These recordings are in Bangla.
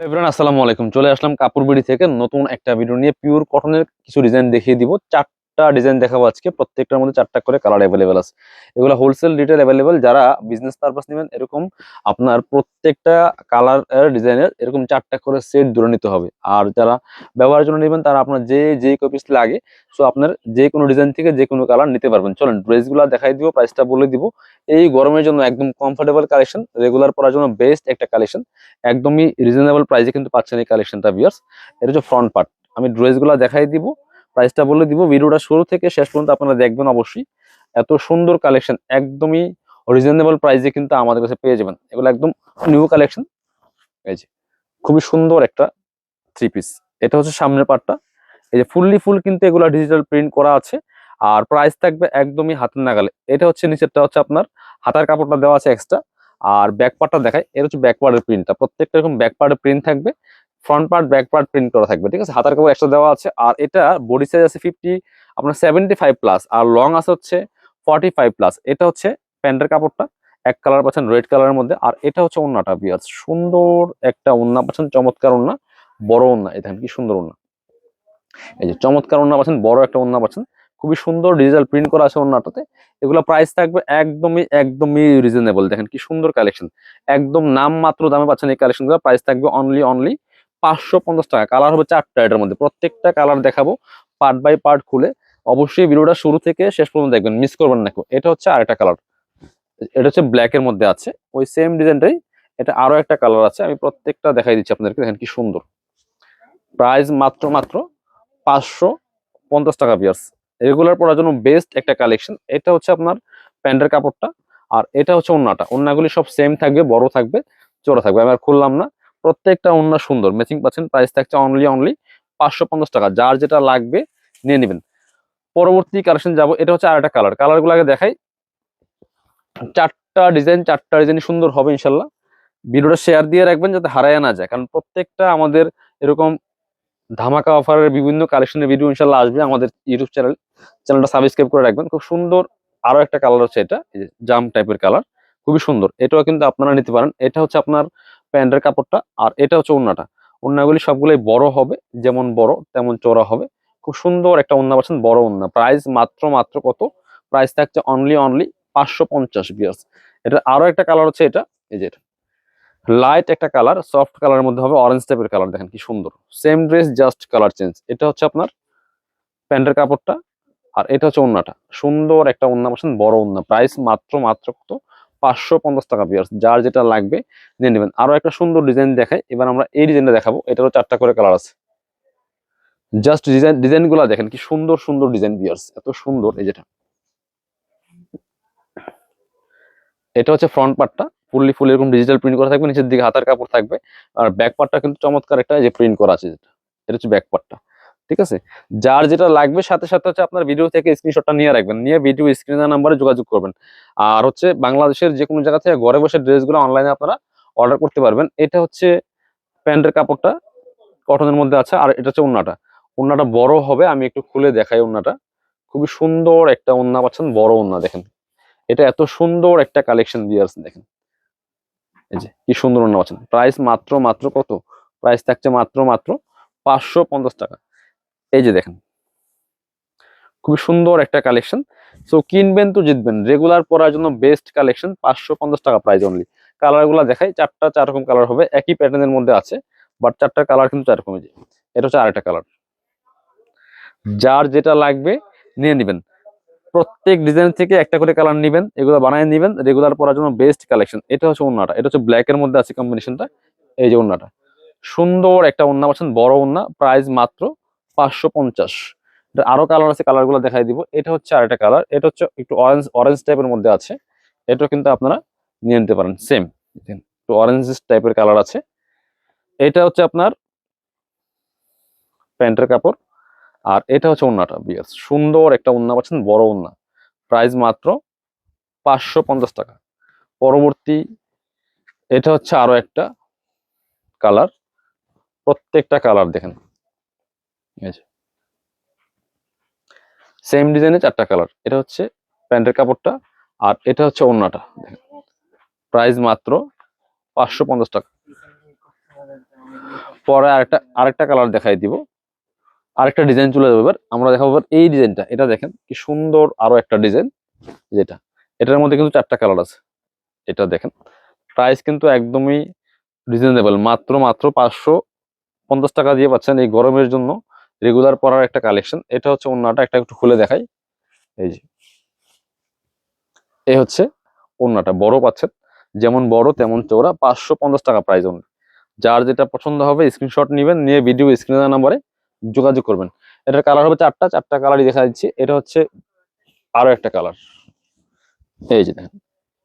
এভরিওয়ান, আসসালামু আলাইকুম। চলে আসলাম কাপড় বিড়ি থেকে নতুন একটা ভিডিও নিয়ে। পিওর কটনের কিছু ডিজাইন দেখিয়ে দিব। চারটা ডিজাইন দেখাবো আজকে। প্রত্যেকটার মধ্যে চারটা করে কালার অ্যাভেলেবেল আছে। এগুলো হোলসেল রিটেল অ্যাভেলেবেল যারা বিজনেস পারপাস নেবেন, এরকম আপনার প্রত্যেকটা কালার ডিজাইনের এরকম চারটা করে সেট দূরে নিতে হবে। আর যারা ব্যবহারের জন্য নেবেন, তারা আপনার যে যে কপিস লাগে সো আপনার যে কোনো ডিজাইন থেকে যে কোনো কালার নিতে পারবেন। চলেন ড্রেসগুলো দেখাই দিব প্রাইসটা বলে দিব। এই গরমের জন্য একদম কমফোর্টেবল কালেকশন রেগুলার পরার জন্য বেস্ট একটা কালেকশন একদমই রিজনেবল প্রাইসে কিন্তু পাচ্ছেন এই কালেকশনটা বিয়ার্স এটা হচ্ছে ফ্রন্ট পার্ট আমি ড্রেসগুলো দেখাই দিব। প্রাইসটা বলে দিব। ভিডিওটা শুরু থেকে শেষ পর্যন্ত আপনারা দেখবেন অবশ্যই। এত সুন্দর কালেকশন একদমই রিজনেবল প্রাইসে কিন্তু আমাদের কাছে পেয়ে যাবেন। এগুলো একদম নিউ কালেকশন এই খুবই সুন্দর একটা থ্রি পিস এটা হচ্ছে সামনের পার্টটা এই যে ফুললি ফুল কিন্তু এগুলো ডিজিটাল প্রিন্ট করা আছে। আর প্রাইস থাকবে একদমই হাতের নাগালে। এটা হচ্ছে নিচেরটা হচ্ছে আপনার হাতার কাপড়টা দেওয়া আছে এক্সট্রা আর ব্যাক পার্টটা দেখায় এটা হচ্ছে ব্যাক পার্টের প্রিন্টটা প্রত্যেকটা এরকম ব্যাক পার্টের প্রিন্ট থাকবে। Front part back part print করা থাকবে, ঠিক আছে? হাতার কাপড় এক্সট্রা দেওয়া আছে, আর এটা বডি সাইজ আছে ফিফটি আপনার সেভেন্টি ফাইভ প্লাস আর লং আছে হচ্ছে ফর্টি ফাইভ প্লাস এটা হচ্ছে প্যান্টের কাপড়টা, এক কালার পাচ্ছেন রেড কালারের মধ্যে, আর এটা হচ্ছে ওন্নাটা বিয়াজ সুন্দর একটা ওন্না পাচ্ছেন, চমৎকার ওন্না, বড় ওন্না, এই দেখেন কি সুন্দর ওন্না। এই যে চমৎকার ওন্না পাচ্ছেন, বড় একটা ওন্না পাচ্ছেন, খুবই সুন্দর ডিজিটাল প্রিন্ট করা আছে ওন্নাটাতে। এগুলো প্রাইস থাকবে একদমই একদমই রিজনেবল দেখেন কি সুন্দর কালেকশন একদম নাম মাত্র দামে পাচ্ছেন এই কালেকশনগুলো প্রাইস থাকবে অনলি অনলি পাঁচশো পঞ্চাশ টাকা। কালার হবে চারটা এটার মধ্যে। প্রত্যেকটা কালার দেখাবো পার্ট বাই পার্ট খুলে। অবশ্যই ভিডিওটা শুরু থেকে শেষ পর্যন্ত দেখবেন। মিস করবেন না এটা হচ্ছে আরেকটা কালার এটা হচ্ছে ব্ল্যাক এর মধ্যে আছে। ওই সেম ডিজাইনটাই এটা আরও একটা কালার আছে। আমি প্রত্যেকটা দেখাই দিচ্ছি আপনাদেরকে। দেখেন কি সুন্দর। প্রাইস মাত্র মাত্র পাঁচশো পঞ্চাশ টাকা বিয়ার্স রেগুলার পড়ার জন্য বেস্ট একটা কালেকশন এটা হচ্ছে আপনার প্যান্টের কাপড়টা। আর এটা হচ্ছে ওন্নাটা। ওন্নাগুলি সব সেম থাকবে, বড় থাকবে চোরা থাকবে। আমি আর খুললাম না। প্রত্যেকটা ওন্না সুন্দর। ম্যাচিং পাচ্ছেন প্রাইস থাকছে অনলি অনলি পাঁচশো পঞ্চাশ টাকা। যার যেটা লাগবে, নিয়ে নেবেন। পরবর্তী কালেকশন যাব, এটা হচ্ছে আর একটা কালার কালারগুলো আগে দেখাই। চারটা ডিজাইন চারটা ডিজাইন সুন্দর হবে ইনশাল্লাহ। ভিডিওটা শেয়ার দিয়ে রাখবেন যাতে হারায় না যায়। কারণ প্রত্যেকটা আমাদের এরকম ধামাকা অফারের বিভিন্ন কালেকশনের ভিডিও ইনশাল্লাহ আসবে আমাদের ইউটিউব চ্যানেল চ্যানেলটা সাবস্ক্রাইব করে রাখবেন। খুব সুন্দর আরও একটা কালার হচ্ছে এটা জাম টাইপের কালার খুবই সুন্দর। এটাও কিন্তু আপনারা নিতে পারেন। এটা হচ্ছে আপনার প্যান্টের কাপড়টা আর এটা হচ্ছে ওন্নাটা। ওন্নাগুলি সবগুলোই বড় হবে, যেমন বড় তেমন চওড়া হবে। খুব সুন্দর একটা ওন্না পাচ্ছেন, বড় ওন্না। প্রাইস মাত্র মাত্র কত? প্রাইস থাকছে অনলি অনলি পাঁচশো পঞ্চাশ বিয়ার্স এটা আরও একটা কালার হচ্ছে এটা, এই যে লাইট একটা কালার সফট কালারের মধ্যে হবে অরেঞ্জ টাইপের কালার দেখেন কি সুন্দর। Same dress just colour change এটা হচ্ছে আপনার প্যান্টের কাপড়টা আর এটা হচ্ছে ওন্নাটা। সুন্দর একটা ওন্না পাচ্ছেন, বড় ওন্না। প্রাইস মাত্র মাত্র কত? পাঁচশো পঞ্চাশ টাকা বিয়ার্স যার যেটা লাগবে নিয়ে নেবেন। আরও একটা সুন্দর ডিজাইন দেখাই। এবার আমরা এই ডিজাইনটা দেখাবো। এটারও চারটা করে কালার আছে। জাস্ট ডিজাইন ডিজাইনগুলা দেখেন কি সুন্দর সুন্দর ডিজাইন বিয়ার্স এত সুন্দর এই যেটা। এটা হচ্ছে ফ্রন্ট পার্টটা ফুললি ফুল এরকম ডিজিটাল প্রিন্ট করা থাকবে, নিচের দিকে হাতার কাপড় থাকবে। আর ব্যাক পার্টটা কিন্তু চমৎকার একটা যে প্রিন্ট করা আছে যেটা। এটা হচ্ছে ব্যাক পার্টটা ঠিক আছে? যার যেটা লাগবে সাথে সাথে হচ্ছে আপনার ভিডিও থেকে স্ক্রিনশটটা নিয়ে রাখবেন। নিয়ে ভিডিও স্ক্রিনের নাম্বারে যোগাযোগ করবেন। আর হচ্ছে বাংলাদেশের যে কোনো জায়গা থেকে ঘরে বসে ড্রেসগুলো অনলাইনে আপনারা অর্ডার করতে পারবেন। এটা হচ্ছে প্যান্টের কাপড়টা কটনের মধ্যে আছে। আর এটা হচ্ছে ওন্নাটা। ওন্নাটা বড় হবে, আমি একটু খুলে দেখাই ওন্নাটা। খুবই সুন্দর একটা ওন্না পাচ্ছেন, বড় ওন্না দেখেন। এটা এত সুন্দর একটা কালেকশন দিয়ে আছে দেখেন। এই যে, কি সুন্দর ওন্না পাচ্ছেন। প্রাইস মাত্র মাত্র কত? প্রাইস থাকছে মাত্র মাত্র পাঁচশো পঞ্চাশ টাকা। এই যে দেখেন। খুবই সুন্দর একটা কালেকশন সো কিনবেন তো জিতবেন। রেগুলার পরার জন্য বেস্ট কালেকশন পাঁচশো পঞ্চাশ টাকা প্রাইস অনলি কালারগুলা দেখাই, চারটা চার রকম কালার হবে। একই প্যাটার্নের মধ্যে আছে বাট চারটা কালার কিন্তু চার রকম এই যে। এটা হচ্ছে আরেকটা কালার যার যেটা লাগবে নিয়ে নেবেন। প্রত্যেক ডিজাইন থেকে একটা করে কালার নেবেন, এগুলো বানায় নেবেন রেগুলার পরার জন্য বেস্ট কালেকশন এটা হচ্ছে ওন্নাটা। এটা হচ্ছে ব্ল্যাক এর মধ্যে আছে কম্বিনেশনটা এই যে ওন্নাটা। সুন্দর একটা ওন্না পাচ্ছেন, বড় ওন্না। প্রাইস মাত্র পাঁচশো পঞ্চাশ। আরও কালার আছে কালারগুলো দেখাই দিব। এটা হচ্ছে আরেকটা কালার এটা হচ্ছে একটু অরেঞ্জ অরেঞ্জ টাইপের মধ্যে আছে। এটা কিন্তু আপনারা নিয়ে নিতে পারেন সেম একটু অরেঞ্জ টাইপের কালার আছে। এটা হচ্ছে আপনার প্যান্টের কাপড়। আর এটা হচ্ছে ওন্নাটা, বিয়াস। সুন্দর একটা ওন্না, পাচ্ছেন? বড় ওন্না। প্রাইস মাত্র পাঁচশো পঞ্চাশ টাকা। পরবর্তী, এটা হচ্ছে আরও একটা কালার প্রত্যেকটা কালার দেখেন। সেম ডিজাইনে চারটা কালার এটা হচ্ছে প্যান্টের কাপড়টা আর এটা হচ্ছে দেখেন প্রাইস মাত্র পাঁচশো পঞ্চাশ টাকা। পরে আরেকটা আরেকটা কালার দেখাই দিব। আরেকটা ডিজাইন চলে যাবে এবার। আমরা দেখাবো এবার এই ডিজাইনটা এটা দেখেন কি সুন্দর আরও একটা ডিজাইন যেটা। এটার মধ্যে কিন্তু চারটা কালার আছে। এটা দেখেন প্রাইস কিন্তু একদমই রিজনেবল মাত্র মাত্র পাঁচশো পঞ্চাশ টাকা দিয়ে পাচ্ছেন এই গরমের জন্য। রেগুলার পরার একটা কালেকশন এটা হচ্ছে অন্যটা একটা একটু খুলে দেখাই। এই যে। এই হচ্ছে অন্যটা বড় পাচ্ছেন। যেমন বড়, তেমন চৌড়া পাঁচশো পঞ্চাশ টাকা প্রাইস অন্য যার যেটা পছন্দ হবে স্ক্রিনশট নেবেন, নিয়ে ভিডিও স্ক্রিনের নাম্বারে যোগাযোগ করবেন। এটার কালার হবে চারটা চারটা কালারই দেখা যাচ্ছে এটা হচ্ছে আরও একটা কালার এই যে দেখেন,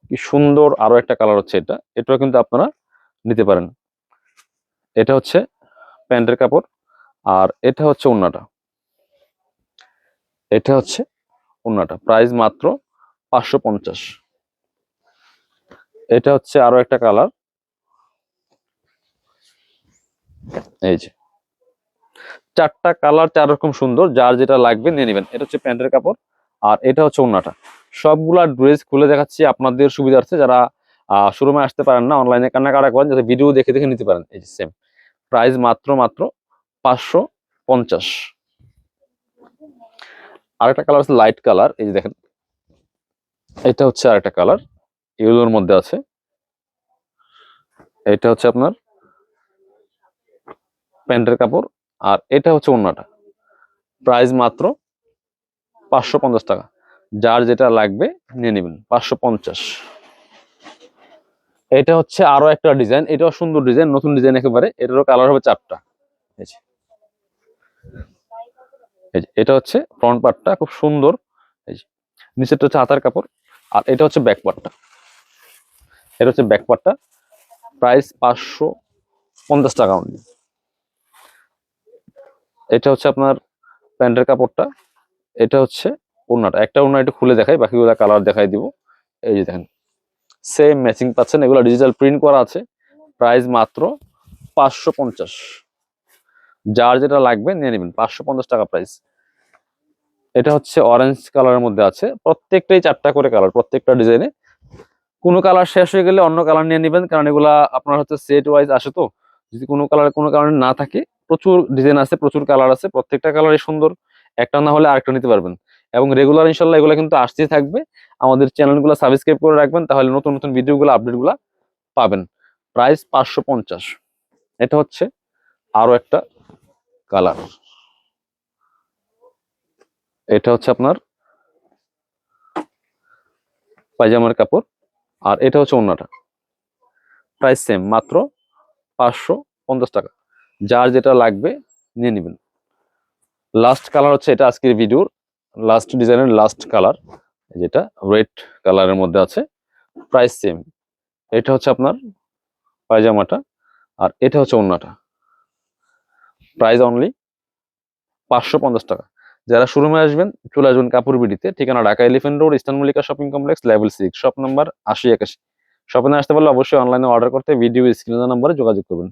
কি সুন্দর আরও একটা কালার হচ্ছে এটা। এটাও কিন্তু আপনারা নিতে পারেন। এটা হচ্ছে প্যান্টের কাপড়। আর এটা হচ্ছে ওন্নাটা এটা হচ্ছে ওন্নাটা প্রাইস মাত্র পাঁচশো পঞ্চাশ। এটা হচ্ছে আরও একটা কালার এই যে। চারটা কালার চার রকম সুন্দর, যার যেটা লাগবে নিয়ে নেবেন। এটা হচ্ছে প্যান্টের কাপড় আর এটা হচ্ছে ওন্নাটা সবগুলা ড্রেস খুলে দেখাচ্ছি আপনাদের সুবিধার্থে। যারা শোরুমে আসতে পারেন না অনলাইনে কেনাকাটা করেন, যাতে ভিডিও দেখে দেখে নিতে পারেন। এই যে সেম প্রাইস মাত্র মাত্র পাঁচশো পঞ্চাশ। আরেকটা কালার আছে লাইট কালার এই যে দেখেন। এটা হচ্ছে আরেকটা কালার ইয়েলোর মধ্যে আছে। এটা হচ্ছে আপনার প্যান্টের কাপড়, আর এটা হচ্ছে অন্যটা প্রাইস মাত্র পাঁচশো পঞ্চাশ টাকা। যার যেটা লাগবে নিয়ে নেবেন, পাঁচশো পঞ্চাশ। এটা হচ্ছে আরও একটা ডিজাইন এটাও সুন্দর ডিজাইন নতুন ডিজাইন একেবারে, এটারও কালার হবে চারটা। এই এটা হচ্ছে ফ্রন্ট পার্টটা খুব সুন্দর। এই নিচেরটা হচ্ছে হাতার কাপড়, আর এটা হচ্ছে ব্যাক পার্টটা এটা হচ্ছে ব্যাক পার্টটা প্রাইস পাঁচশো পঞ্চাশ টাকা only। এটা হচ্ছে আপনার প্যান্টের কাপড়টা। এটা হচ্ছে ওড়নাটা। একটা ওড়না একটু খুলে দেখাই, বাকিগুলো কালার দেখাই দিব। এই যে দেখেন সেম ম্যাচিং পাচ্ছেন। এগুলো ডিজিটাল প্রিন্ট করা আছে। প্রাইস মাত্র পাঁচশো পঞ্চাশ। যার যেটা লাগবে নিয়ে নেবেন, পাঁচশো পঞ্চাশ টাকা প্রাইস এটা হচ্ছে অরেঞ্জ কালারের মধ্যে আছে, প্রত্যেকটাই চারটা করে কালার প্রত্যেকটা ডিজাইনে কোনো কালার শেষ হয়ে গেলে অন্য কালার নিয়ে নেবেন, কারণ এগুলা আপনার হচ্ছে সেট ওয়াইজ আসে তো। যদি কোনো কালার কোনো কারণে না থাকে, প্রচুর ডিজাইন আছে, প্রচুর কালার আছে, প্রত্যেকটা কালারই সুন্দর। একটা না হলে আরেকটা নিতে পারবেন। এবং রেগুলার ইনশাল্লাহ এগুলো কিন্তু আসতেই থাকবে। আমাদের চ্যানেলগুলো সাবস্ক্রাইব করে রাখবেন, তাহলে নতুন নতুন ভিডিওগুলো আপডেটগুলো পাবেন। প্রাইস পাঁচশো পঞ্চাশ। এটা হচ্ছে আরও একটা কালার। এটা হচ্ছে আপনার পায়জামার কাপড়, আর এটা হচ্ছে অন্যটা প্রাইস সেম মাত্র পাঁচশো পঞ্চাশ টাকা। যার যেটা লাগবে নিয়ে নেবেন। লাস্ট কালার হচ্ছে এটা আজকের ভিডিওর। লাস্ট ডিজাইনের লাস্ট কালার যেটা রেড কালারের মধ্যে আছে। প্রাইস সেম এটা হচ্ছে আপনার পায়জামাটা, আর এটা হচ্ছে ওন্নাটা। প্রাইস অনলি পাঁচশো পঞ্চাশ টাকা। যারা শুরু শোরুমে আসবেন, চলে আসবেন কাপুরবিডিতে ঠিকানা Dhaka elephant road eastern Mallika shopping complex level six shop number আশি একাশি। শপে আসতে পারলে অবশ্যই অনলাইনে অর্ডার করতে ভিডিও স্ক্রিনের নাম্বারে যোগাযোগ করবেন।